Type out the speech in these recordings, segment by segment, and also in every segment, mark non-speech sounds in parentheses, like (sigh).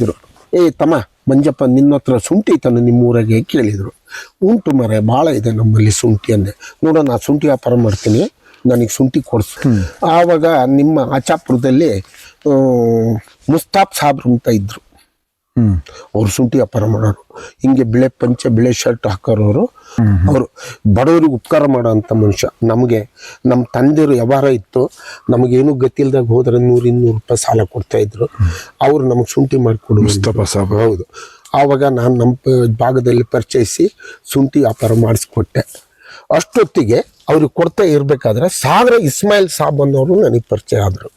ಇದ್ರು ಏ ತಮ್ಮ ಮಂಜಪ್ಪ ನಿನ್ನ ಹತ್ರ ಶುಂಠಿ ತನ್ನ ನಿಮ್ಮ ಊರಾಗೆ ಕೇಳಿದ್ರು. ಉಂಟು ಮರೆ ಭಾಳ ಇದೆ ನಮ್ಮಲ್ಲಿ ಶುಂಠಿ ಅಂದೆ. ನೋಡೋ ನಾ ಶುಂಠಿ ವ್ಯಾಪಾರ ಮಾಡ್ತೀನಿ ನನಗೆ ಶುಂಠಿ ಕೊಡಿಸು. ಆವಾಗ ನಿಮ್ಮ ಆಚಾಪುರದಲ್ಲಿ ಮುಸ್ತಾಬ್ ಮುಸ್ತಾಫ್ ಸಾಬ್ರು ಅಂತ ಇದ್ರು. ಹ್ಮ್ ಅವ್ರು ಶುಂಠಿ ವ್ಯಾಪಾರ ಮಾಡೋರು. ಹಿಂಗೆ ಬಿಳೆ ಪಂಚ ಬಿಳೆ ಶರ್ಟ್ ಹಾಕೋರವರು. ಅವರು ಬಡವರಿಗೆ ಉಪಕಾರ ಮಾಡೋ ಅಂಥ ಮನುಷ್ಯ. ನಮಗೆ ನಮ್ಮ ತಂದೆಯವರು ವ್ಯವಹಾರ ಇತ್ತು. ನಮಗೇನು ಗತಿಲ್ದಾಗ ಹೋದ್ರೆ ನೂರು ಇನ್ನೂರು ರೂಪಾಯಿ ಸಾಲ ಕೊಡ್ತಾ ಇದ್ರು. ಅವ್ರು ನಮಗೆ ಶುಂಠಿ ಮಾಡಿಕೊಡು ಹೌದು. ಆವಾಗ ನಾನು ನಮ್ಮ ಭಾಗದಲ್ಲಿ ಪರಿಚಯಿಸಿ ಶುಂಠಿ ವ್ಯಾಪಾರ ಮಾಡಿಸ್ಕೊಟ್ಟೆ. ಅಷ್ಟೊತ್ತಿಗೆ ಅವ್ರಿಗೆ ಕೊಡ್ತಾ ಇರಬೇಕಾದ್ರೆ ಸಾಗರ ಇಸ್ಮಾಯಿಲ್ ಸಾಬ್ ಅನ್ನೋರು ನನಗೆ ಪರಿಚಯ ಆದರು.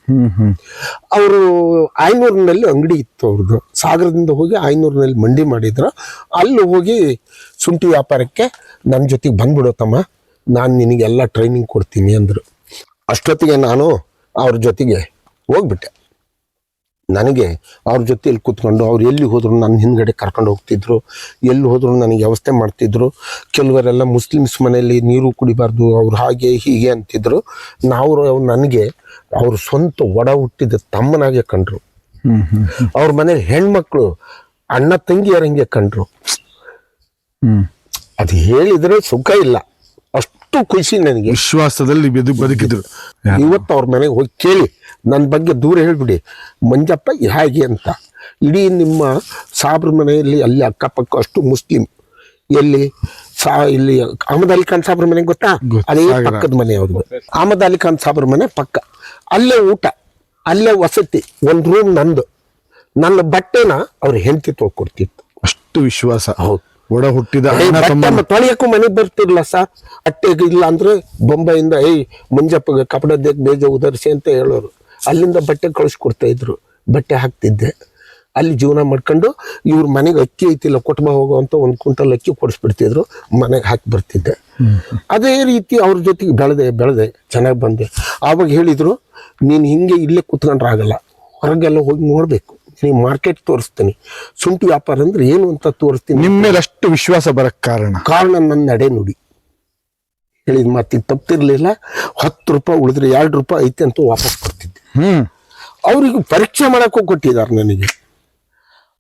ಅವರು ಐನೂರಿನಲ್ಲಿ ಅಂಗಡಿ ಇತ್ತು ಅವ್ರದ್ದು ಸಾಗರದಿಂದ ಹೋಗಿ ಐನೂರಿನಲ್ಲಿ ಮಂಡಿ ಮಾಡಿದ್ರು. ಅಲ್ಲಿ ಹೋಗಿ ಶುಂಠಿ ವ್ಯಾಪಾರಕ್ಕೆ ನನ್ನ ಜೊತೆಗೆ ಬಂದ್ಬಿಡೋ ತಮ್ಮ. ನಾನು ನಿನಗೆಲ್ಲ ಟ್ರೈನಿಂಗ್ ಕೊಡ್ತೀನಿ ಅಂದರು. ಅಷ್ಟೊತ್ತಿಗೆ ನಾನು ಅವ್ರ ಜೊತೆಗೆ ಹೋಗ್ಬಿಟ್ಟೆ. ನನಗೆ ಅವ್ರ ಜೊತೆಯಲ್ಲಿ ಕೂತ್ಕೊಂಡು ಅವ್ರು ಎಲ್ಲಿ ಹೋದ್ರು ನನ್ನ ಹಿಂದ್ಗಡೆ ಕರ್ಕೊಂಡು ಹೋಗ್ತಿದ್ರು ಎಲ್ಲಿ ಹೋದ್ರು ನನಗೆ ವ್ಯವಸ್ಥೆ ಮಾಡ್ತಿದ್ರು. ಕೆಲವರೆಲ್ಲ ಮುಸ್ಲಿಮ್ಸ್ ಮನೆಯಲ್ಲಿ ನೀರು ಕುಡಿಬಾರ್ದು ಅವ್ರು ಹಾಗೆ ಹೀಗೆ ಅಂತಿದ್ರು. ನಾವು ನನಗೆ ಅವ್ರ ಸ್ವಂತ ಒಡ ಹುಟ್ಟಿದ ತಮ್ಮನಾಗೆ ಕಂಡ್ರು. ಅವ್ರ ಮನೆ ಹೆಣ್ಮಕ್ಳು ಅಣ್ಣ ತಂಗಿಯರಂಗೆ ಕಂಡ್ರು. ಅದು ಹೇಳಿದ್ರೆ ಸುಖ ಇಲ್ಲ. ಅಷ್ಟು ಖುಷಿ ನನಗೆ. ವಿಶ್ವಾಸದಲ್ಲಿ ಬೆದು ಬದುಕಿದ್ರು. ಇವತ್ತು ಅವ್ರ ಮನೆಗೆ ಹೋಗಿ ಕೇಳಿ ನನ್ನ ಬಗ್ಗೆ ದೂರ ಹೇಳಿಬಿಡಿ. ಮಂಜಪ್ಪ ಹೇಗೆ ಅಂತ. ಇಡೀ ನಿಮ್ಮ ಸಾಬ್ರ ಮನೆಯಲ್ಲಿ ಅಲ್ಲಿ ಅಕ್ಕಪಕ್ಕ ಅಷ್ಟು ಮುಸ್ಲಿಂ. ಎಲ್ಲಿ ಸಾ ಇಲ್ಲಿ ಅಹಮದ್ ಅಲಿ ಖಾನ್ ಸಾಬ್ರ ಮನೆ ಗೊತ್ತಾ? ಅದೇ ಪಕ್ಕದ ಮನೆ ಅವ್ರ ಅಹಮದ್ ಅಲಿ ಖಾನ್ ಸಾಬ್ರ ಮನೆ ಪಕ್ಕ. ಅಲ್ಲೇ ಊಟ ಅಲ್ಲೇ ವಸತಿ ಒಂದು ರೂಮ್ ನಂದು. ನನ್ನ ಬಟ್ಟೆನ ಅವ್ರ ಹೆಂಡತಿ ತೊಳ್ಕೊಡ್ತಿತ್ತು. ಅಷ್ಟು ವಿಶ್ವಾಸ. ಹೌದು. ಒಡ ಹುಟ್ಟಿದ ಅಣ್ಣ ತಮ್ಮ ತೊಳೆಯಕ್ಕೂ ಮನೆಗೆ ಬರ್ತಿರ್ಲ ಸರ್ ಅಟ್ಟೆಗೆ ಇಲ್ಲ ಅಂದ್ರೆ ಬೊಂಬೈಯಿಂದ ಏಯ್ ಮಂಜಪ್ಪಗೆ ಕಪಡ ಬೇಜ ಉದರ್ಸಿ ಅಂತ ಹೇಳೋರು. ಅಲ್ಲಿಂದ ಬಟ್ಟೆ ಕಳಿಸ್ಕೊಡ್ತಾ ಇದ್ರು. ಬಟ್ಟೆ ಹಾಕ್ತಿದ್ದೆ. ಅಲ್ಲಿ ಜೀವನ ಮಾಡ್ಕೊಂಡು ಇವ್ರ ಮನೆಗೆ ಅಕ್ಕಿ ಐತಿಲ್ಲ ಕೊಟ್ಬ ಹೋಗುವಂತ ಒಂದು ಕುಂಟಲ್ ಅಕ್ಕಿ ಕೊಡಿಸ್ಬಿಡ್ತಿದ್ರು. ಮನೆಗೆ ಹಾಕಿ ಬರ್ತಿದ್ದೆ. ಅದೇ ರೀತಿ ಅವ್ರ ಜೊತೆಗೆ ಬೆಳೆದೆ ಬೆಳೆದೆ ಚೆನ್ನಾಗಿ ಬಂದೆ. ಆವಾಗ ಹೇಳಿದ್ರು ನೀನು ಹಿಂಗೆ ಇಲ್ಲೇ ಕುತ್ಕೊಂಡ್ರೆ ಆಗಲ್ಲ ಹೊರಗೆಲ್ಲ ಹೋಗಿ ನೋಡಬೇಕು. ನೀನು ಮಾರ್ಕೆಟ್ ತೋರಿಸ್ತೀನಿ. ಸುಂಟು ವ್ಯಾಪಾರ ಅಂದ್ರೆ ಏನು ಅಂತ ತೋರಿಸ್ತೀನಿ. ನಿಮ್ಮ ಮೇಲೆ ಅಷ್ಟು ವಿಶ್ವಾಸ ಬರಕ್ ಕಾರಣ. ಕಾರಣ ನನ್ನ ನಡೆ ನುಡಿ. ಹೇಳಿದ ಮಾತಿಗೆ ತಪ್ಪಿರ್ಲಿಲ್ಲ ಹತ್ತು ರೂಪಾಯಿ ಉಳಿದ್ರೆ ಎರಡು ರೂಪಾಯಿ ಐತೆ ಅಂತ ವಾಪಸ್ ಕೊಡ್ತಿದ್ದೆ. ಹ್ಮ್. ಅವ್ರಿಗೆ ಪರೀಕ್ಷೆ ಮಾಡೋಕ್ಕೂ ಕೊಟ್ಟಿದ್ದಾರೆ ನನಗೆ.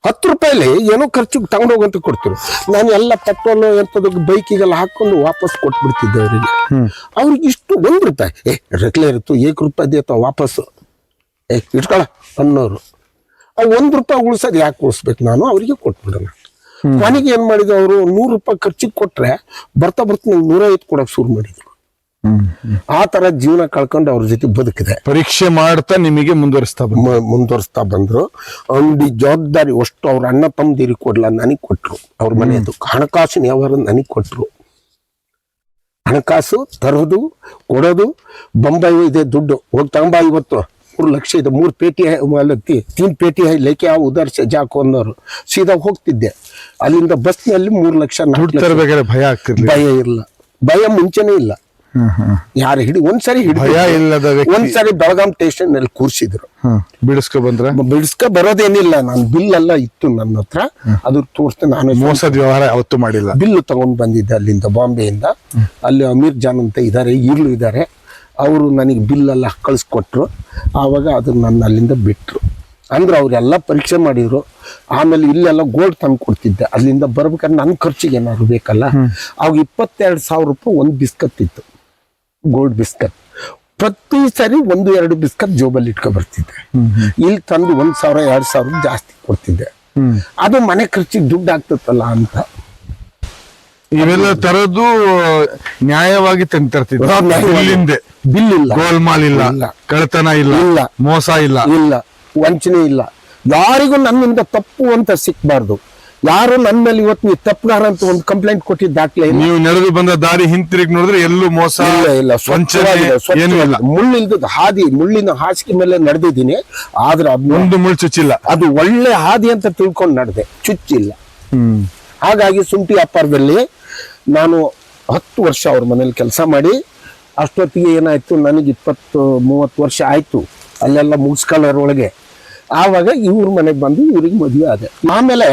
ಹತ್ತು ರೂಪಾಯಿಲಿ ಏನೋ ಖರ್ಚಿಗೆ ತಗೊಂಡೋಗಂತ ಕೊಡ್ತಿರು ನಾನು ಎಲ್ಲ ಪೆಟ್ರೋಲ್ ಎಂಥದ್ದು ಬೈಕಿಗೆಲ್ಲ ಹಾಕೊಂಡು ವಾಪಸ್ ಕೊಟ್ಬಿಡ್ತಿದ್ದೆ ಅವರಿಗೆ. ಅವ್ರಿಗೆ ಇಷ್ಟು ಒಂದು ರೂಪಾಯಿ. ಏ ರೆಕ್ಲೇ ಇತ್ತು ಏಕ್ ರೂಪಾಯಿ ದೇತ ವಾಪಸ್ಸು ಏ ಇಟ್ಕೊಳ ಅನ್ನೋರು. ಆ ಒಂದು ರೂಪಾಯಿ ಉಳಿಸೋದು ಯಾಕೆ ಉಳಿಸ್ಬೇಕು ನಾನು? ಅವರಿಗೆ ಕೊಟ್ಬಿಡೋಣ. ಕೊನೆಗೆ ಏನ್ ಮಾಡಿದ್ರು ಅವರು? ನೂರು ರೂಪಾಯಿ ಖರ್ಚಿಗೆ ಕೊಟ್ರೆ ಬರ್ತಾ ಬರ್ತಾ ನಂಗೆ ನೂರೈವತ್ತು ಕೊಡಕ್ ಶುರು ಮಾಡಿದ್ರು. ಆ ತರ ಜೀವನ ಕಳ್ಕೊಂಡು ಅವ್ರ ಜೊತೆ ಬದುಕಿದೆ. ಪರೀಕ್ಷೆ ಮಾಡ್ತಾ ನಿಮಗೆ ಮುಂದುವರಿಸ್ತಾ ಮುಂದುವರಿಸ್ತಾ ಬಂದ್ರು. ಅಂಗಡಿ ಜವಾಬ್ದಾರಿ ಅಷ್ಟು ಅವ್ರ ಅಣ್ಣ ತಮ್ಮದಿರಿ ಕೊಡ್ಲ ನನಗೆ ಕೊಟ್ರು. ಅವ್ರ ಮನೆಯದು ಹಣಕಾಸಿನ ವ್ಯವಹಾರ ನನಗೆ ಕೊಟ್ರು. ಹಣಕಾಸು ತರೋದು ಕೊಡೋದು ಬೊಂಬೈ ಇದೆ ದುಡ್ಡು. ಹೋಗಿ ತಗೊಂಬ ಇವತ್ತು ಮೂರು ಲಕ್ಷ ಇದೆ ಮೂರು ಪೇಟಿ ಹೈ- ಅಲ್ಲ, ತೀನ್ ಪೇಟಿ ಲೈಕೆ ಲೇಕೆ ಆ ಉದಾರ್ ಸೆ ಜಾಕೋ ಅನ್ನೋರು. ಸೀದಾ ಹೋಗ್ತಿದ್ದೆ. ಅಲ್ಲಿಂದ ಬಸ್ನಲ್ಲಿ ಮೂರು ಲಕ್ಷ ಭಯ ಭಯ ಇಲ್ಲ. ಭಯ ಮುಂಚೆನೇ ಇಲ್ಲ. ಯಾರು ಹಿಡಿ ಒಂದ್ಸರಿ ಹಿಡಿ ಭಯ ಇಲ್ಲದ ವ್ಯಕ್ತಿ. ಒಂದ್ಸರಿ ಬೆಳಗಾಂ ಸ್ಟೇಷನ್ನಲ್ಲಿ ಕೂರ್ಸಿದ್ರು ಬಿಡಿಸ್ಕೊ ಬಂದ್ರ? ಬಿಡಿಸ್ಕ ಬರೋದೇನಿಲ್ಲ. ನಾನು ಬಿಲ್ ಎಲ್ಲ ಇತ್ತು ನನ್ನ ಹತ್ರ. ಅದು ತೋರಿಸ್ತೆ ನಾನು ಮೋಸದ ವ್ಯವಹಾರ ಯಾವತ್ತು ಮಾಡಿಲ್ಲ. ಬಿಲ್ ತಗೊಂಡ್ ಬಂದಿದ್ದೆ ಅಲ್ಲಿಂದ ಬಾಂಬೆಯಿಂದ. ಅಲ್ಲಿ ಅಮೀರ್ ಜಾನ್ ಅಂತ ಇದಾರೆ ಈಗಲೂ ಇದ್ದಾರೆ ಅವರು ನನಗೆ ಬಿಲ್ ಎಲ್ಲ ಕಳಿಸ್ಕೊಟ್ರು. ಆವಾಗ ಅದನ್ನ ನನ್ನ ಅಲ್ಲಿಂದ ಬಿಟ್ಟರು ಅಂದ್ರೆ ಅವರೆಲ್ಲ ಪರೀಕ್ಷೆ ಮಾಡಿದ್ರು. ಆಮೇಲೆ ಇಲ್ಲೆಲ್ಲ ಗೋಲ್ಡ್ ತಂದು ಕೊಡ್ತಿದ್ದೆ. ಅಲ್ಲಿಂದ ಬರ್ಬೇಕಾದ್ರೆ ನನ್ನ ಖರ್ಚಿಗೆ ಏನಾದ್ರು ಬೇಕಲ್ಲ. ಅವಾಗ ಇಪ್ಪತ್ತೆರಡು ಸಾವಿರ ರೂಪಾಯಿ ಒಂದು ಬಿಸ್ಕತ್ ಇತ್ತು. Gold biscuit. ಪ್ರತಿ ಸರಿ ಒಂದು ಎರಡು ಬಿಸ್ಕತ್ ಜೋಬಲ್ಲಿ ಇಟ್ಕೊ ಬರ್ತಿದ್ದೆ. ಇಲ್ಲಿ ತಂದು ಒಂದು ಸಾವಿರ ಎರಡು ಸಾವಿರ ಜಾಸ್ತಿ ಕೊಡ್ತಿದ್ದೆ. ಅದು ಮನೆ ಖರ್ಚಿಗೆ ದುಡ್ಡು ಆಗ್ತತ್ತಲ್ಲ ಅಂತ. ಇವೆಲ್ಲ ತರದು ನ್ಯಾಯವಾಗಿ ತಂದು ತರ್ತಿದ್ರು ಇಲ್ಲಿಂದೆ. ಬಿಲ್ ಇಲ್ಲ. ಗೋಲ್ಮಾಲ್ ಇಲ್ಲ. ಇಲ್ಲ. ಕಳ್ತನ ಇಲ್ಲ. ಇಲ್ಲ. ಮೋಸ ಇಲ್ಲ. ಇಲ್ಲ. ವಂಚನೆ ಇಲ್ಲ. ಯಾರಿಗೂ ನನ್ನಿಂದ ತಪ್ಪು ಅಂತ ಸಿಕ್ಬಾರ್ದು. ಯಾರು ನನ್ನ ಮೇಲೆ ಇವತ್ತು ನೀವು ತಪ್ಪುಗಾರ ಅಂತ ಒಂದು ಕಂಪ್ಲೇಂಟ್ ಕೊಟ್ಟಿದ್ದ ದಾಖಲೆ ಇಲ್ಲ. ನೀವು ನಡೆದು ಬಂದ ದಾರಿ ಹಿಂತಿರುಗಿ ನೋಡಿದ್ರೆ ಎಲ್ಲೂ ಮೋಸ ಇಲ್ಲ ಇಲ್ಲ. ವಂಚನೆ ಸ್ವಚ್ಛವಾಗಿದೆ, ಏನು ಸ್ವಚ್ಛವಾಗಿದೆ. ಇಲ್ಲ ಮುಳ್ಳಿಲ್ದ ಹಾದಿ ಮುಳ್ಳಿನ ಹಾಸಿಗೆ ಮೇಲೆ ನಡೆದಿದ್ದೀನಿ. ಆದ್ರೆ ಅದು ಒಂದು ಮುಳ್ಳು ಚುಚ್ಚಿಲ್ಲ. ಅದು ಒಳ್ಳೆ ಹಾದಿ ಅಂತ ತಿಳ್ಕೊಂಡು ನಡೆದೆ. ಚುಚ್ಚಿಲ್ಲ. ಹ್ಮ್. ಹಾಗಾಗಿ ಶುಂಠಿ ವ್ಯಾಪಾರದಲ್ಲಿ ನಾನು ಹತ್ತು ವರ್ಷ ಅವ್ರ ಮನೇಲಿ ಕೆಲಸ ಮಾಡಿ ಅಷ್ಟೊತ್ತಿಗೆ ಏನಾಯ್ತು? ನನಗೆ ಇಪ್ಪತ್ತು ಮೂವತ್ತು ವರ್ಷ ಆಯ್ತು ಅಲ್ಲೆಲ್ಲ ಮುಗಿಸ್ಕೊಳ್ಳೋರೊಳಗೆ ಆವಾಗ ಇವ್ರ ಮನೆಗೆ ಬಂದು ಇವ್ರಿಗೆ ಮದುವೆ ಆದೆ. ಆಮೇಲೆ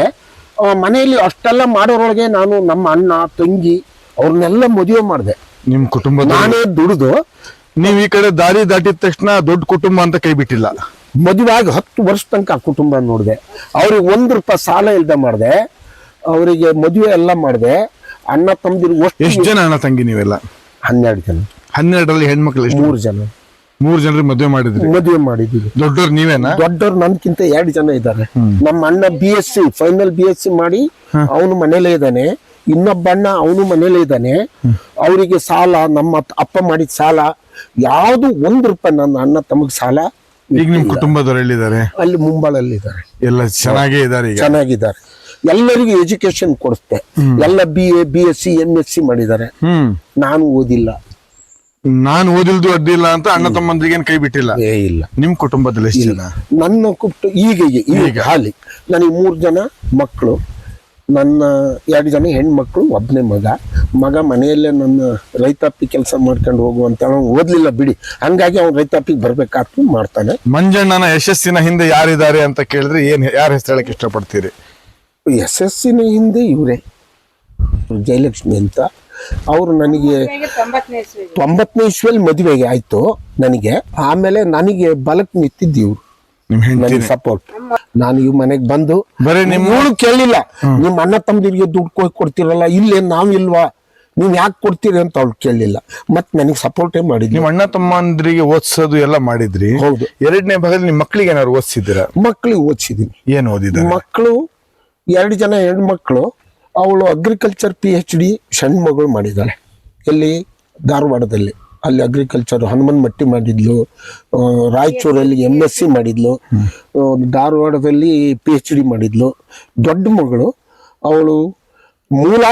ಮನೆಯಲ್ಲಿ ಅಷ್ಟೆಲ್ಲ ಮಾಡೋರೊಳಗೆ ನಾನು ನಮ್ಮ ಅಣ್ಣ ತಂಗಿ ಅವ್ರನ್ನೆಲ್ಲ ಮದುವೆ ಮಾಡಿದೆ. ನಿಮ್ಮ ಕುಟುಂಬ ನಾನೇ ದುಡಿದು ನೀವು ಈ ಕಡೆ ದಾರಿ ದಾಟಿದ ತಕ್ಷಣ ದೊಡ್ಡ ಕುಟುಂಬ ಅಂತ ಕೈ ಬಿಟ್ಟಿಲ್ಲ. ಮದುವೆ ಆಗಿ ಹತ್ತು ವರ್ಷ ತನಕ ಆ ಕುಟುಂಬ ನೋಡಿದೆ. ಅವ್ರಿಗೆ ಒಂದು ರೂಪಾಯಿ ಸಾಲ ಇಲ್ದ ಮಾಡಿದೆ. ಅವರಿಗೆ ಮದುವೆ ಎಲ್ಲ ಮಾಡಿದೆ. ಅಣ್ಣ ತಮ್ಮದಿರು ಎಷ್ಟು ಜನ ಅಣ್ಣ ತಂಗಿ ನೀವೆಲ್ಲ? ಹನ್ನೆರಡು ಜನ. ಹನ್ನೆರಡರಲ್ಲಿ ಹೆಣ್ಮಕ್ಳು ಎಷ್ಟು? ಮೂರು ಜನ. ಮೂರು ಜನರಿಗೆ ಮದುವೆ ಮಾಡಿದ್ರಿ. ಮದುವೆ ಮಾಡಿದ್ದೀವಿ. ದೊಡ್ಡವ್ರು ನೀವೇನಾ? ದೊಡ್ಡವ್ರು ನನ್ಕಿಂತ ಎರಡು ಜನ ಇದ್ದಾರೆ. ನಮ್ಮ ಅಣ್ಣ B S C final B S C ಮಾಡಿ ಅವನು ಮನೇಲೇ ಇದ್ದಾನೆ. ಇನ್ನೊಬ್ಬ ಅಣ್ಣ ಅವನು ಮನೇಲೇ ಇದ್ದಾನೆ. ಅವರಿಗೆ ಸಾಲ ನಮ್ಮ ಅಪ್ಪ ಮಾಡಿದ ಸಾಲ ಯಾವುದು ಒಂದು ರೂಪಾಯಿ ನನ್ನ ಅಣ್ಣ ತಮಗೆ ಸಾಲ ಈಗ ನಿಮ್ ಕುಟುಂಬದವ್ರು ಎಲ್ಲಿದ್ದಾರೆ? ಅಲ್ಲಿ ಮುಂಬಳಲ್ಲಿ ಇದ್ದಾರೆ. ಎಲ್ಲ ಚೆನ್ನಾಗೇ ಇದ್ದಾರೆ ಈಗ. ಚೆನ್ನಾಗಿದ್ದಾರೆ. ಎಲ್ಲರಿಗೂ ಎಜುಕೇಶನ್ ಕೊಡಿಸ್ತೆ ಎಲ್ಲ B A B S C M S C ಮಾಡಿದ್ದಾರೆ. ನಾನು ಓದಿಲ್ಲ. ನಾನ್ ಓದಿಲ್ದು ಅಡ್ಡಿಲ್ಲ ಅಂತ ಅಣ್ಣ ತಮ್ಮಂದ್ರಿಗೆ ಏನ್ ಕೈ ಬಿಟ್ಟಿಲ್ಲ? ಏ ಇಲ್ಲ. ನಿಮ್ ಕುಟುಂಬದಲ್ಲಿ ಎಷ್ಟು ಜನ? ನನ್ನ ಕುಟ್ಟು ಈಗ ಈಗ. ಹಾಲಿ. ನನಗೆ ಮೂರು ಜನ ಮಕ್ಕಳು ನನ್ನ ಎರಡು ಜನ ಹೆಣ್ಮಕ್ಳು ಒಬ್ಬನೇ ಮಗ. ಮಗ ಮನೆಯಲ್ಲೇ ನನ್ನ ರೈತಾಪಿ ಕೆಲಸ ಮಾಡ್ಕೊಂಡು ಹೋಗುವಂತ. ಅವ್ನು ಓದ್ಲಿಲ್ಲ ಬಿಡಿ. ಹಂಗಾಗಿ ಅವ್ನು ರೈತಾಪಿಗೆ ಬರ್ಬೇಕಾಗ್ತು ಮಾಡ್ತಾನೆ. ಮಂಜಣ್ಣನ ಯಶಸ್ಸಿನ ಹಿಂದೆ ಯಾರಿದ್ದಾರೆ ಅಂತ ಕೇಳಿದ್ರೆ ಏನ್ ಯಾರ ಹೆಸರು ಹೇಳಕ್ ಇಷ್ಟಪಡ್ತೀರಿ? ಯಶಸ್ಸಿನ ಹಿಂದೆ ಇವರೇ. ಜಯಲಕ್ಷ್ಮಿ ಅಂತ. ಅವರು ನನಗೆ ತೊಂಬತ್ತನೇ ಇಸ್ವಿ ತೊಂಬತ್ತನೇ ಇಸ್ವಿಯಲ್ಲಿ ಮದುವೆಗೆ ಆಯ್ತು ನನಗೆ. ಆಮೇಲೆ ನನಗೆ ಬಲಕ್ ನಿಂತಿದ್ದಿ ಇವ್ರು. ನನಗೆ ಸಪೋರ್ಟ್ ನಾನು ಇವ್ ಮನೆಗೆ ಬಂದು ಬರೀ ನಿಮ್ಮ ಕೇಳಿಲ್ಲ. ನಿಮ್ಮ ಅಣ್ಣ ತಮ್ಮದಿರಿಗೆ ದುಡ್ಡು ಕೊಯ್ ಕೊಡ್ತಿರಲ್ಲ ಇಲ್ಲೇ ನಾವಿಲ್ವಾ ನೀವ್ ಯಾಕೆ ಕೊಡ್ತೀರಿ ಅಂತ ಅವ್ಳು ಕೇಳಲಿಲ್ಲ ಮತ್ ನನಗೆ ಸಪೋರ್ಟೇ ಮಾಡಿದ್ವಿ ನಿಮ್ಮ ಅಣ್ಣ ತಮ್ಮಂದ್ರಿಗೆ ಓದ್ಸೋದು ಎಲ್ಲ ಮಾಡಿದ್ರಿ. ಹೌದು. ಎರಡನೇ ಭಾಗದಲ್ಲಿ ನಿಮ್ ಮಕ್ಳಿಗೆ ಏನಾದ್ರು ಓದಿಸಿದ್ದೀರಾ? ಮಕ್ಳಿಗೆ ಓದಿಸಿದೀನಿ ಏನ್ ಓದಿದ್ದಾರೆ? ಮಕ್ಕಳು ಎರಡು ಜನ ಹೆಣ್ಮಕ್ಳು ಅವಳು ಅಗ್ರಿಕಲ್ಚರ್ ಪಿ ಎಚ್ ಡಿ ಸಣ್ಣ ಮಗಳು ಮಾಡಿದ್ದಾಳೆ. ಎಲ್ಲಿ ಧಾರವಾಡದಲ್ಲಿ. ಅಲ್ಲಿ ಅಗ್ರಿಕಲ್ಚರ್ ಹನುಮನ್ ಮಟ್ಟಿ ಮಾಡಿದ್ಲು ರಾಯಚೂರಲ್ಲಿ ಎಂ ಎಸ್ ಸಿ ಮಾಡಿದ್ಲು ಧಾರವಾಡದಲ್ಲಿ ಪಿ ಎಚ್ ಡಿ ಮಾಡಿದ್ಲು. ದೊಡ್ಡ ಮಗಳು ಅವಳು ಮೂಲ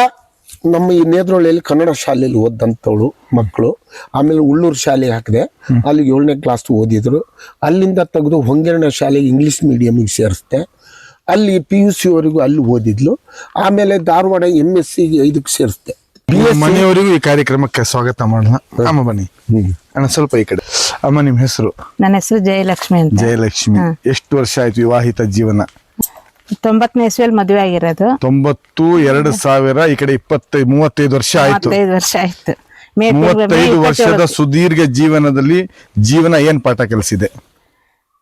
ನಮ್ಮ ಈ ನೇದ್ರೊಳ್ಳಿಯಲ್ಲಿ ಕನ್ನಡ ಶಾಲೆಯಲ್ಲಿ ಓದಂಥವಳು ಮಕ್ಕಳು. ಆಮೇಲೆ ಉಳ್ಳೂರು ಶಾಲೆಗೆ ಹಾಕಿದೆ. ಅಲ್ಲಿ ಏಳನೇ ಕ್ಲಾಸ್ ಓದಿದ್ರು. ಅಲ್ಲಿಂದ ತೆಗೆದು ಹೊಂಗೇರಣ ಶಾಲೆಗೆ ಇಂಗ್ಲೀಷ್ ಮೀಡಿಯಮಿಗೆ ಸೇರಿಸ್ದೆ. ಅಲ್ಲಿ ಪಿ ಯು ಸಿ ವರೆಗೂ ಅಲ್ಲಿ ಓದಿದ್ಲು. ಆಮೇಲೆ ಧಾರವಾಡ ಎಂ ಎಸ್ ಸಿ ಇದಕ್ಕೆ ಸೇರಿಸ್ದೆ. ಬಿ ಎಸ್ ಮನೆಯವರಿಗೂ ಈ ಕಾರ್ಯಕ್ರಮಕ್ಕೆ ಸ್ವಾಗತ ಮಾಡೋಣ. ಅಮ್ಮ ಬನ್ನಿ. ಅಣ್ಣ ಸ್ವಲ್ಪ ಈ ಕಡೆ. ಅಮ್ಮ ನಿಮ್ಮ ಹೆಸರು? ನನ್ನ ಹೆಸರು ಜಯಲಕ್ಷ್ಮಿ ಅಂತ. ಜಯಲಕ್ಷ್ಮಿ. ಎಷ್ಟು ವರ್ಷ ಆಯ್ತು ವಿವಾಹಿತ ಜೀವನ? ತೊಂಬತ್ತನೇ ಇಸ್ವಿಯಲ್ಲಿ ಮದುವೆ ಆಗಿರೋದು. ತೊಂಬತ್ತು ಎರಡು ಸಾವಿರ ಈ ಕಡೆ ಇಪ್ಪತ್ತೈದು ಮೂವತ್ತೈದು ವರ್ಷ ಆಯ್ತು. ಮೂವತ್ತೈದು ವರ್ಷ ಆಯ್ತು. ಮೇ ಮೂವತ್ತೈದು ವರ್ಷದ ಸುದೀರ್ಘ ಜೀವನದಲ್ಲಿ ಜೀವನ ಏನ್ ಪಾಠ ಕಲಿಸಿದೆ?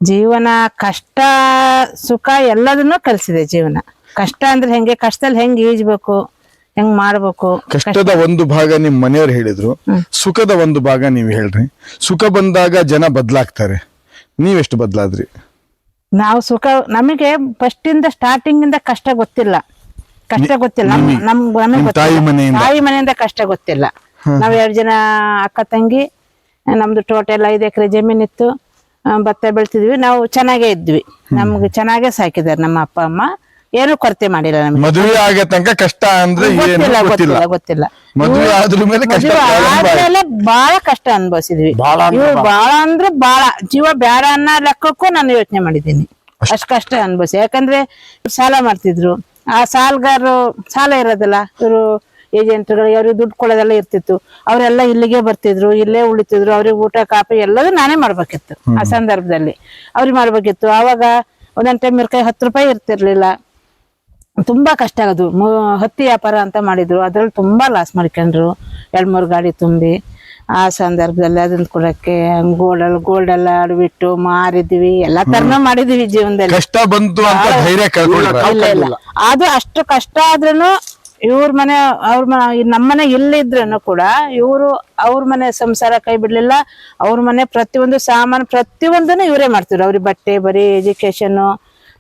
ಜೀವನ ಕಷ್ಟ ಸುಖ ಎಲ್ಲದನ್ನೂ ಕಲಿಸಿದೆ ಜೀವನ. ಕಷ್ಟ ಅಂದ್ರೆ ಹೆಂಗೆ? ಕಷ್ಟದಲ್ಲಿ ಹೆಂಗ್ ಈಜ್ಬೇಕು? ಹೆಂಗ್ ಮಾಡ್ಬೇಕು? ಕಷ್ಟದ ಒಂದು ಭಾಗ ನಿಮ್ ಮನೆಯವ್ರು ಹೇಳಿದ್ರು. ಸುಖದ ಒಂದು ಭಾಗ ನೀವು ಹೇಳ್ರಿ. ಸುಖ ಬಂದಾಗ ಜನ ಬದ್ಲಾಗ್ತಾರೆ. ನೀವೆಷ್ಟು ಬದ್ಲಾದ್ರಿ? ನಾವು ಸುಖ ನಮಗೆ ಫಸ್ಟ್ ಇಂದ ಸ್ಟಾರ್ಟಿಂಗ್ ಇಂದ ಕಷ್ಟ ಗೊತ್ತಿಲ್ಲ. ಕಷ್ಟ ಗೊತ್ತಿಲ್ಲ. ನಮ್ ನಮಗ್ ತಾಯಿ. ಮನೆಯಿಂದ? ತಾಯಿ ಮನೆಯಿಂದ ಕಷ್ಟ ಗೊತ್ತಿಲ್ಲ. ನಾವ್ ಎರಡು ಜನ ಅಕ್ಕ ತಂಗಿ ನಮ್ದು ಟೋಟಲ್ ಐದು ಎಕರೆ ಜಮೀನಿತ್ತು. ಭತ್ತ ಬೆಳ್ತಿದ್ವಿ. ನಾವು ಚೆನ್ನಾಗೇ ಇದ್ವಿ. ನಮ್ಗೆ ಚೆನ್ನಾಗೇ ಸಾಕಿದಾರೆ ನಮ್ಮ ಅಪ್ಪ ಅಮ್ಮ. ಏನು ಕೊರತೆ ಮಾಡಿಲ್ಲ ನಮ್ಗೆ. ಮದುವೆ ಆಗೋ ತನಕ ಕಷ್ಟ ಅಂದ್ರೆ ಏನು ಗೊತ್ತಿಲ್ಲ ಗೊತ್ತಿಲ್ಲ ಗೊತ್ತಿಲ್ಲ. ಗೊತ್ತಿಲ್ಲ. ಮದುವೆ ಆದ್ರ ಮೇಲೆ ಕಷ್ಟ ಮದುವೆ ಆದ್ಮೇಲೆ ಬಹಳ ಕಷ್ಟ ಅನ್ಭವಿಸಿದ್ವಿ. ಬಹಳ ಅಂದ್ರೆ ಬಹಳ ಬಾಳ ಅಂದ್ರೆ ಬಾಳ ಜೀವ ಬೇಡ ಅನ್ನೋ ಲೆಕ್ಕಕ್ಕೂ ನಾನು ಯೋಚನೆ ಮಾಡಿದ್ದೀನಿ. ಅಷ್ಟ್. ಕಷ್ಟ ಅನ್ಭವಿಸಿ. ಯಾಕಂದ್ರೆ ಸಾಲ ಮಾಡ್ತಿದ್ರು. ಆ ಸಾಲಗಾರರು ಸಾಲ ಇರೋದಿಲ್ಲ ಇವರು ಏಜೆಂಟ್ಗಳು ಅವ್ರಿಗೆ ದುಡ್ಡು ಕೊಡೋದೆಲ್ಲ ಇರ್ತಿತ್ತು. ಅವರೆಲ್ಲ ಇಲ್ಲಿಗೆ ಬರ್ತಿದ್ರು ಇಲ್ಲೇ ಉಳಿತಿದ್ರು ಅವ್ರಿಗೆ ಊಟ ಕಾಫಿ ಎಲ್ಲದೂ ನಾನೇ ಮಾಡ್ಬೇಕಿತ್ತು ಆ ಸಂದರ್ಭದಲ್ಲಿ. ಅವ್ರಿಗೆ ಮಾಡ್ಬೇಕಿತ್ತು. ಅವಾಗ ಒಂದೊಂದ್ ಟೈಮ್ ಮಿರ್ಕಾಯಿ ಹತ್ತು ರೂಪಾಯಿ ಇರ್ತಿರ್ಲಿಲ್ಲ. ತುಂಬಾ ಕಷ್ಟ ಆಗೋದು. ಹತ್ತಿ ವ್ಯಾಪಾರ ಅಂತ ಮಾಡಿದ್ರು. ಅದ್ರಲ್ಲಿ ತುಂಬಾ ಲಾಸ್ ಮಾಡ್ಕೊಂಡ್ರು. ಎರಡು ಮೂರು ಗಾಡಿ ತುಂಬಿ ಆ ಸಂದರ್ಭದಲ್ಲಿ ಅದನ್ನ ಕೊಡಕ್ಕೆ ಗೋಲ್ಡ್ ಗೋಲ್ಡ್ ಎಲ್ಲ ಅಡ್ಬಿಟ್ಟು ಮಾರಿದ್ವಿ. ಎಲ್ಲಾ ತರನೂ ಮಾಡಿದ್ವಿ ಜೀವನದಲ್ಲಿ. ಕಷ್ಟ ಬಂತು ಇಲ್ಲ. ಅದು ಅಷ್ಟು ಕಷ್ಟ ಆದ್ರೂನು ಇವ್ರ ಮನೆ ಅವ್ರ ಮನೆ ನಮ್ಮನೆ ಇಲ್ಲಿದ್ರೂ ಕೂಡ ಇವರು ಅವ್ರ ಮನೆ ಸಂಸಾರ ಕೈ ಬಿಡ್ಲಿಲ್ಲ. ಅವ್ರ ಮನೆ ಪ್ರತಿಯೊಂದು ಸಾಮಾನು ಪ್ರತಿಯೊಂದನ್ನು ಇವರೇ ಮಾಡ್ತಿದ್ರು. ಅವ್ರಿಗೆ ಬಟ್ಟೆ ಬರೀ ಎಜುಕೇಶನ್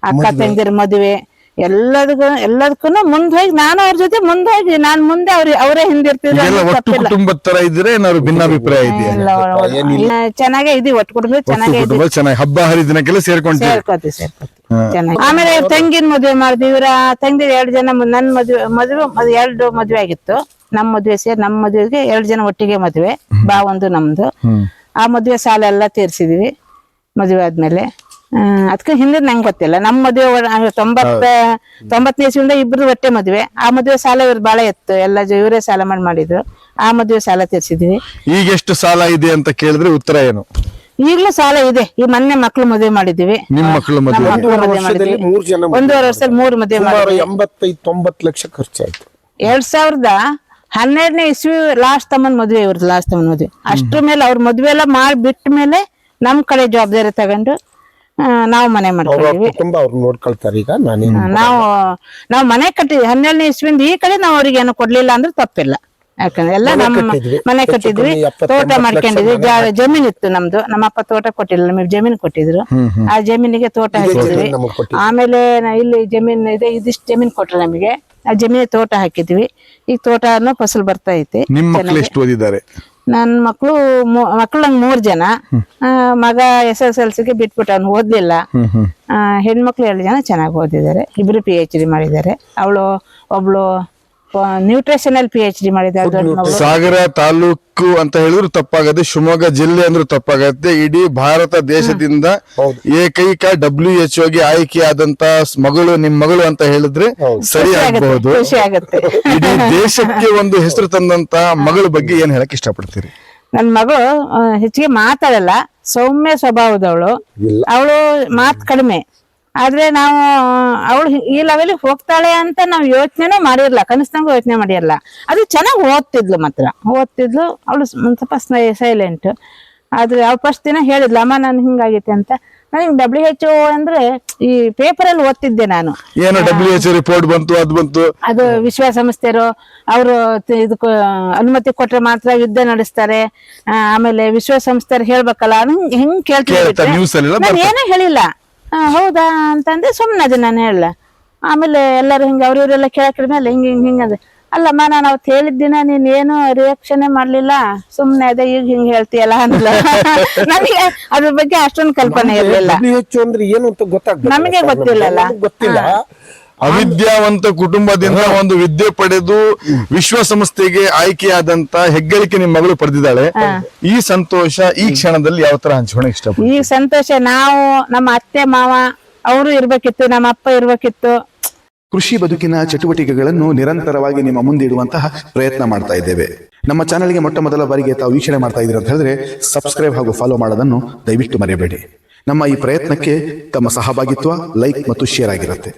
ಅಕ್ಕ ತಂಗಿರ ಮದುವೆ. ಎಲ್ಲದಕ್ಕೂ ಎಲ್ಲದಕ್ಕೂ ಮುಂದ್ ಹೋಗಿ ನಾನು ಅವ್ರ ಜೊತೆ ಮುಂದೆ ಹೋಗಿ ನಾನ್ ಮುಂದೆ ಅವ್ರ ಅವರೇ ಹಿಂದಿರ್ತಿದ್ರು ಒಟ್ಟು ತಪ್ಪಿಲ್ಲ ಕುಟುಂಬದ ತರ ಇದ್ರೆ ಏನಾದ್ರು ಭಿನ್ನಾಭಿಪ್ರಾಯ ಇದೆಯಾ? ಇಲ್ಲ, ಅವ್ರ- ಅವ್ರ- ಚೆನ್ನಾಗೇ ಇದೀವಿ ಒಟ್ಟು ಕುಟುಂಬ ಒಟ್ಟು ಚೆನ್ನಾಗೇ ಇದೀವಿ ಕುಟುಂಬ ಚೆನ್ನಾಗಿ ಹಬ್ಬ ಹರಿದಿನಕ್ಕೆಲ್ಲ ಸೇರ್ಕೊಂತೀವಿ ಸೇರ್ಕೋತಿ ಸೇರ್ಕೋತಿ ಚೆನ್ನಾಗಿ. ಆಮೇಲೆ ಇವ್ರ ತಂಗಿನ ಮದ್ವೆ ಮಾಡಿದ್ವಿ ಇವರ ತಂಗಿ ಎರಡ್ ಜನ ಮ- ನನ್ ಮದ್ವೆ ಮದ್ವೆ ಅದ್ ಎರಡು ಮದ್ವೆ ಆಗಿತ್ತು. ನಮ್ ಮದ್ವೆ ಸೇರಿ ನಮ್ ಮದ್ವೆಗೆ ಎರಡ್ ಜನ ಒಟ್ಟಿಗೆ ಮದ್ವೆ ಬಾ ಒಂದು ನಮ್ದು. ಆ ಮದ್ವೆ ಸಾಲ ಎಲ್ಲ ತೀರ್ಸಿದ್ವಿ ಮದ್ವೆ ಆದ್ಮೇಲೆ. ಅದಕ್ಕೆ ಹಿಂದಿನ ನಂಗೆ ಗೊತ್ತಿಲ್ಲ. ನಮ್ ಮದುವೆ ತೊಂಬತ್ತ ತೊಂಬತ್ತನೇ ಇಸ್ವಿಯಿಂದ ಇಬ್ರು ಒಟ್ಟೆ ಮದುವೆ. ಆ ಮದುವೆ ಸಾಲ ಇವ್ರು ಬಹಳ ಎತ್ತು ಎಲ್ಲ ಜ- ಇವರೇ ಸಾಲ ಮಾಡಿ ಮಾಡಿದ್ರು. ಆ ಮದುವೆ ಸಾಲ ತೀರ್ಸಿದೀವಿ. ಈಗ ಎಷ್ಟು ಸಾಲ ಇದೆ ಅಂತ ಕೇಳಿದ್ರೆ ಉತ್ತರ ಏನು? ಈಗಲೂ ಸಾಲ ಇದೆ. ಈ ಮೊನ್ನೆ ಮಕ್ಳು ಮದುವೆ ಮಾಡಿದೀವಿ. ನಿಮ್ ಮಕ್ಕಳು ಮದುವೆ ಮೂರು ಜನ ಒಂದೂವರೆ ವರ್ಷದಲ್ಲಿ ಮೂರು ಮದುವೆ ಸುಮಾರು ಮಾಡಿದ್ವಿ. ಎಂಬತ್ತೈದು ತೊಂಬತ್ತು ಲಕ್ಷ ಖರ್ಚಾಯ್ತು. ಎರಡ್ ಸಾವಿರದ ಹನ್ನೆರಡನೇ ಇಸ್ವಿ ಲಾಸ್ಟ್ ತಮ್ಮನ್ ಮದುವೆ ಇವ್ರದ್ದು ಲಾಸ್ಟ್ ತಮ್ಮನ್ ಮದುವೆ. ಅಷ್ಟ್ರ ಮೇಲೆ ಅವ್ರ ಮದುವೆ ಎಲ್ಲ ಮಾಡಿ ಬಿಟ್ಟ ಮೇಲೆ ನಮ್ ಕಡೆ ಜವಾಬ್ದಾರಿ ತಗೊಂಡು ನಾವು ಮನೆ ಮಾಡ್ಕೊಂಡಿವಿ. ಕುಟುಂಬ ಅವ್ರು ನೋಡ್ಕೊಳ್ತಾರೆ ಈಗ ನಾನೇನು ನಾವು ನಾವು ಮನೆ ಕಟ್ಟಿದ್ವಿ ಹನ್ನೆರಡನೇ ಇಸ್ವಿಂದ ಈ ಕಡೆ ನಾವು ಅವ್ರಿಗೆ ಏನು ಕೊಡ್ಲಿಲ್ಲ ಅಂದ್ರೆ ತಪ್ಪಿಲ್ಲ. ಯಾಕಂದ್ರೆ ಎಲ್ಲ ನಮ್ಮ ಮನೆ ಕಟ್ಟಿದ್ವಿ. ತೋಟ ಮಾಡ್ಕೊಂಡಿದ್ವಿ. ಜಮೀನ್ ಇತ್ತು ನಮ್ದು. ನಮ್ಮ ಅಪ್ಪ ತೋಟ ಕೊಟ್ಟಿಲ್ಲ ನಮಗೆ ಜಮೀನ್ ಕೊಟ್ಟಿದ್ರು. ಆ ಜಮೀನಿಗೆ ತೋಟ ಹಾಕಿದ್ವಿ. ಆಮೇಲೆ ನಾ- ಇಲ್ಲಿ ಜಮೀನ್ ಇದೆ ಇದಿಷ್ಟು ಜಮೀನ್ ಕೊಟ್ರು ನಮಗೆ. ಆ ಜಮೀನಿಗೆ ತೋಟ ಹಾಕಿದ್ವಿ. ಈಗ ತೋಟ ಅನ್ನೋ ಫಸಲ್ ಬರ್ತಾ ಐತಿ ನನ್ನ ಮಕ್ಕಳು ಮಕ್ಕಳು ನಂಗೆ ಮೂರ್ ಜನ. ಮಗ ಎಸ್ ಎಸ್ ಎಲ್ ಸಿಗೆ ಬಿಟ್ಬಿಟ್ಟು ಅವ್ನು ಓದ್ಲಿಲ್ಲ. ಆ, ಹೆಣ್ಮಕ್ಳು ಎರಡು ಜನ ಚೆನ್ನಾಗಿ ಓದಿದ್ದಾರೆ. ಇಬ್ರು ಪಿ ಎಚ್ ಡಿ ಮಾಡಿದ್ದಾರೆ. ಅವಳು ಒಬ್ಳು ನ್ಯೂಟ್ರಿಷನಲ್ ಪಿ ಎಚ್ ಡಿ ಮಾಡಿದ್ದಾರೆ ದೊಡ್ಡ ಸಾಗರ ತಾಲೂಕು ಅಂತ ಹೇಳಿದ್ರು ತಪ್ಪಾಗತ್ತೆ ಶಿವಮೊಗ್ಗ ಜಿಲ್ಲೆ ಅಂದ್ರೂ ತಪ್ಪಾಗತ್ತೆ ಇಡೀ ಭಾರತ ದೇಶದಿಂದ ಏಕೈಕ ಡಬ್ಲ್ಯೂ ಎಚ್ ಓಗೆ ಆಯ್ಕೆ ಆದಂತ ಮಗಳು ನಿಮ್ ಮಗಳು ಅಂತ ಹೇಳಿದ್ರೆ ಸರಿ ಆಗಬಹುದು. ಖುಷಿ ಆಗುತ್ತೆ. ಇಡೀ ದೇಶಕ್ಕೆ ಒಂದು ಹೆಸರು ತಂದಂತ ಮಗಳ ಬಗ್ಗೆ ಏನ್ ಹೇಳಕ್ ಇಷ್ಟಪಡ್ತೀರಿ? ನನ್ನ ಮಗಳು ಹೆಚ್ಚಿಗೆ ಮಾತಾಡಲ್ಲ ಸೌಮ್ಯ ಸ್ವಭಾವದವಳು. ಅವಳು ಮಾತ್ ಕಡಿಮೆ. ಆದ್ರೆ ನಾವು ಅವಳು ಈ ಲೆವೆಲ್ ಹೋಗ್ತಾಳೆ ಅಂತ ನಾವು ಯೋಚನೆನೂ ಮಾಡಿರ್ಲ ಕನಸ್ನಂಗೂ ಯೋಚನೆ ಮಾಡಿರಲ್ಲ. ಅದು ಚೆನ್ನಾಗಿ ಓದ್ತಿದ್ಲು ಮಾತ್ರ. ಓದ್ತಿದ್ಲು ಅವಳು ಸ್ವಲ್ಪ ಸೈಲೆಂಟ್ ಆದ್ರೆ ಅವ್ಳು ಫಸ್ಟ್ ದಿನ ಹೇಳಿದ್ಲು ಅಮ್ಮ ನಾನು ಹಿಂಗಾಗೈತೆ ಅಂತ. ನನಗೆ ಡಬ್ಲ್ಯೂ ಎಚ್ ಓ ಅಂದ್ರೆ ಈ ಪೇಪರಲ್ಲಿ ಓದ್ತಿದ್ದೆ ನಾನು. ಏನು ಡಬ್ಲ್ಯೂ ಎಚ್ ರಿಪೋರ್ಟ್ ಬಂತು ಅದು ಬಂತು? ಅದು ವಿಶ್ವಸಂಸ್ಥೆಯರು ಅವರು ಇದಕ್ಕೆ ಅನುಮತಿ ಕೊಟ್ರೆ ಮಾತ್ರ ಯುದ್ಧ ನಡೆಸ್ತಾರೆ. ಆಮೇಲೆ ವಿಶ್ವಸಂಸ್ಥೆಯರು ಹೇಳ್ಬೇಕಲ್ಲ ಹೆಂಗ್ ಕೇಳ್ತಿದ್ದೆ ನಾನು ಏನೂ ಹೇಳಿಲ್ಲ. ಹೌದಾ ಅಂತಂದೆ ಸುಮ್ಮನೆ ಅದು ನಾನು ಹೇಳಲ್ಲ. ಆಮೇಲೆ ಎಲ್ಲರೂ ಹಿಂಗೆ ಅವ್ರಿವ್ರೆಲ್ಲ ಕೇಳಕ್ಕಿಡ ಮೇಲೆ ಹಿಂಗೆ ಹಿಂಗೆ ಹಿಂಗೆ ಅಂದ್ರೆ ಅಲ್ಲಮ್ಮ ನಾನು ಅವತ್ತು ಹೇಳಿದ್ದಿನ ನೀನ್ ಏನು ರಿಯಾಕ್ಷನ್ ಮಾಡ್ಲಿಲ್ಲ? ಸುಮ್ಮನೆ ಅದೇ ಈಗ ಹಿಂಗೆ ಹೇಳ್ತೀಯಲ್ಲ ಅಂದ್ಲ. (laughs) ನಮಗೆ ಅದ್ರ ಬಗ್ಗೆ ಅಷ್ಟೊಂದು ಕಲ್ಪನೆ ಇರಲಿಲ್ಲ. ಹೆಚ್ಚು ಅಂದ್ರೆ ಏನು ಅಂತ ನಮಗೆ ಗೊತ್ತಿಲ್ಲಲ್ಲ. ಗೊತ್ತಿಲ್ಲ. ಅವಿದ್ಯಾವಂತ ಕುಟುಂಬದಿಂದ ಒಂದು ವಿದ್ಯೆ ಪಡೆದು ವಿಶ್ವಸಂಸ್ಥೆಗೆ ಆಯ್ಕೆಯಾದಂತ ಹೆಗ್ಗಳಿಕೆ ನಿಮ್ಮ ಮಗಳು ಪಡೆದಿದ್ದಾಳೆ. ಈ ಸಂತೋಷ ಈ ಕ್ಷಣದಲ್ಲಿ ಯಾವ ತರ ಹಂಚ್ಕೊಳಕ್ ಇಷ್ಟ ಈ ಸಂತೋಷ ನಾವು ನಮ್ಮ ಅತ್ತೆ ಮಾವ ಅವರು ಇರ್ಬೇಕಿತ್ತು ನಮ್ಮ ಅಪ್ಪ ಇರ್ಬೇಕಿತ್ತು. ಕೃಷಿ ಬದುಕಿನ ಚಟುವಟಿಕೆಗಳನ್ನು ನಿರಂತರವಾಗಿ ನಿಮ್ಮ ಮುಂದೆ ಇಡುವಂತಹ ಪ್ರಯತ್ನ ಮಾಡ್ತಾ ಇದ್ದೇವೆ. ನಮ್ಮ ಚಾನೆಲ್ಗೆ ಮೊಟ್ಟ ಮೊದಲ ಬಾರಿಗೆ ತಾವು ವೀಕ್ಷಣೆ ಮಾಡ್ತಾ ಇದ್ದೀರಾ ಅಂತ ಹೇಳಿದ್ರೆ ಸಬ್ಸ್ಕ್ರೈಬ್ ಹಾಗೂ ಫಾಲೋ ಮಾಡೋದನ್ನು ದಯವಿಟ್ಟು ಮರೆಯಬೇಡಿ. ನಮ್ಮ ಈ ಪ್ರಯತ್ನಕ್ಕೆ ತಮ್ಮ ಸಹಭಾಗಿತ್ವ ಲೈಕ್ ಮತ್ತು ಶೇರ್ ಆಗಿರುತ್ತೆ.